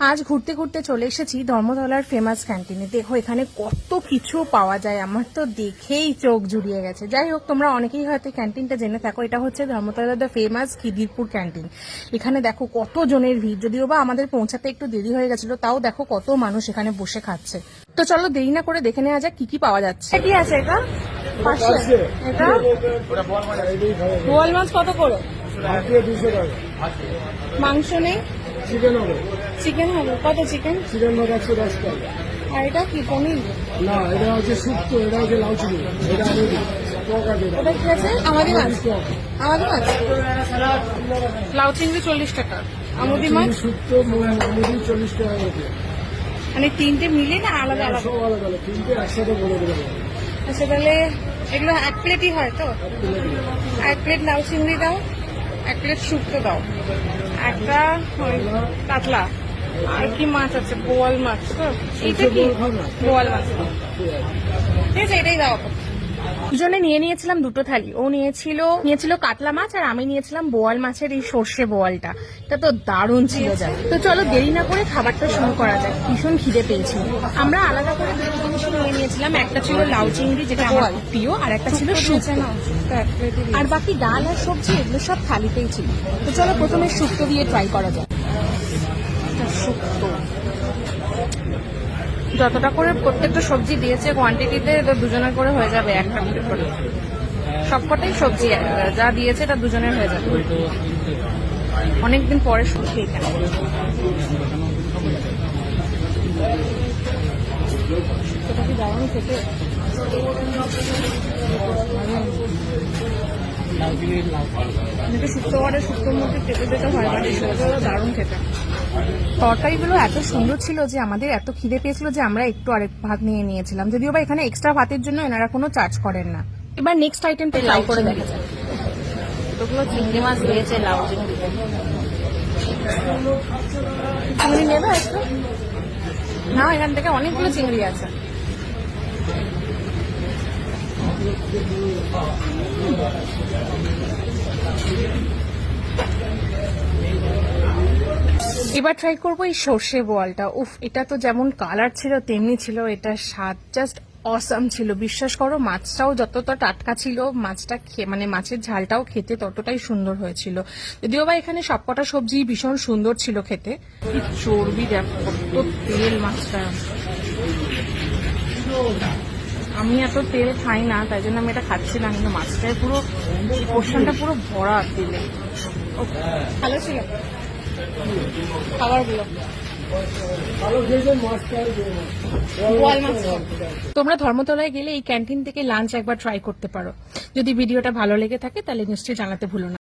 আজ ঘুরতে ঘুরতে চলে এসেছি ধর্মতলার ফেমাস ক্যান্টিনে দেখো এখানে কত কিছু পাওয়া যায় আমার তো দেখেই চোখ জুড়িয়ে গেছে। যাই হোক তোমরা অনেকেই হয়তো ক্যান্টিনটা জেনে থাকো এটা হচ্ছে ধর্মতলার দ্য ফেমাস খিদিরপুর ক্যান্টিন এখানে দেখো কত জনের ভিড় যদিও বা আমাদের পৌঁছাতে একটু দেরি হয়ে গেছিল তাও দেখো কত মানুষ এখানে বসে খাচ্ছে। তো চলো দেরি না করে দেখে নেওয়া যাক কি কি পাওয়া যাচ্ছে। কি আছে এটা? এটা? বোয়াল মাছ কত করে? ভারতীয় দুশো টাকা। মাংস নেই? চিকেন হবে। চিকেন হবে? কত চিকেন চিকেন হবে একশো দশ টাকা। আর এটা কি পনির? না এটা হচ্ছে শুক্তো এটা হচ্ছে লাউ চিনি এটা ওটা কি আছে? আমাদের মাছ আমাদের মাছ লাউ চিংড়ি চল্লিশ টাকা। আমুদি মাছ? শুক্তো আমুদি চল্লিশ টাকা মানে তিনটে মিলে না আলাদা আলাদা? আলাদা তিনটে একসাথে বলে দেবে। আচ্ছা তাহলে এগুলো এক প্লেটই হয় তো? এক প্লেট লাউ চিংড়ি দাও এক প্লেট শুক্তো দাও। একটা কাতলা কি মাছ আছে বোয়াল মাছ তো এইটা কি? বোয়াল মাছ। ঠিক আছে এটাই দাও। দুজনে নিয়ে নিয়েছিলাম দুটো থালি। ও নিয়েছিল নিয়েছিল কাতলা মাছ আর আমি নিয়েছিলাম বোয়াল মাছের এই সর্ষে বোয়ালটা। এটা তো দারুণ ছিল যায় তো চলো দেরি না করে খাবারটা শুরু করা যাক। ভীষণ খিদে পেয়েছি। আমরা আলাদা করে দুটো জিনিস নিয়ে নিয়েছিলাম। একটা ছিল লাউ চিংড়ি যেটা আমার প্রিয় আর একটা ছিল আর বাকি ডাল আর সবজি এগুলো সব থালিতেই ছিল। তো চলো প্রথমে শুক্তো দিয়ে ট্রাই করা যাক। শুক্তো যতটা করে প্রত্যেকটা সবজি দিয়েছে কোয়ান্টিটিতে দুজনের করে হয়ে যাবে একটা প্লেট করে। সবকটাই সবজি, যা দিয়েছে এটা দুজনের হয়ে যাবে। অনেকদিন পরে সবজি এখানে। শুক্রবারে শুক্তোর মধ্যে পেতে পেতে হয় দারুণ খেতে। তরকারিগুলো এত সুন্দর ছিল যে আমাদের এত খিদে পেয়েছিল যে আমরা একটু আরেক ভাত নিয়ে নিয়েছিলাম। যদিও বা এখানে এক্সট্রা ভাতের জন্য এনারা কোনো চার্জ করেন না। এবার নেক্সট আইটেমটা ট্রাই করে দেখা যাক। দুটো চিংড়ি মাছ দিয়েছে লাউ চিংড়ি। চিংড়ি নেবে না এখান থেকে অনেকগুলো চিংড়ি আছে। এবার ট্রাই করব এই সর্ষে বোয়ালটা। উফ, এটা তো যেমন কালার ছিল, তেমনি ছিল। এটা স্বাদ জাস্ট অসাম ছিল। বিশ্বাস করো, মাছটাও যতটা টাটকা ছিল, মাছটা খেয়ে মানে মাছের ঝালটাও খেতে ততটাই সুন্দর হয়েছিল। যদিও বা এখানে সবকটা সবজি ভীষণ সুন্দর ছিল খেতে। চর্বি দেখো তেল মাছটা। আমি এত তেল খাই না, তাই জন্য আমি এটা খাচ্ছিলাম কিন্তু মাছটায় পুরো পোর্শনটা পুরো ভরা তেলে। ভালো ছিল। তোমরা ধর্মতলায় গেলে এই ক্যান্টিন থেকে লাঞ্চ একবার ট্রাই করতে পারো। যদি ভিডিওটা ভালো লেগে থাকে, তাহলে নিশ্চয়ই জানাতে ভুলো না।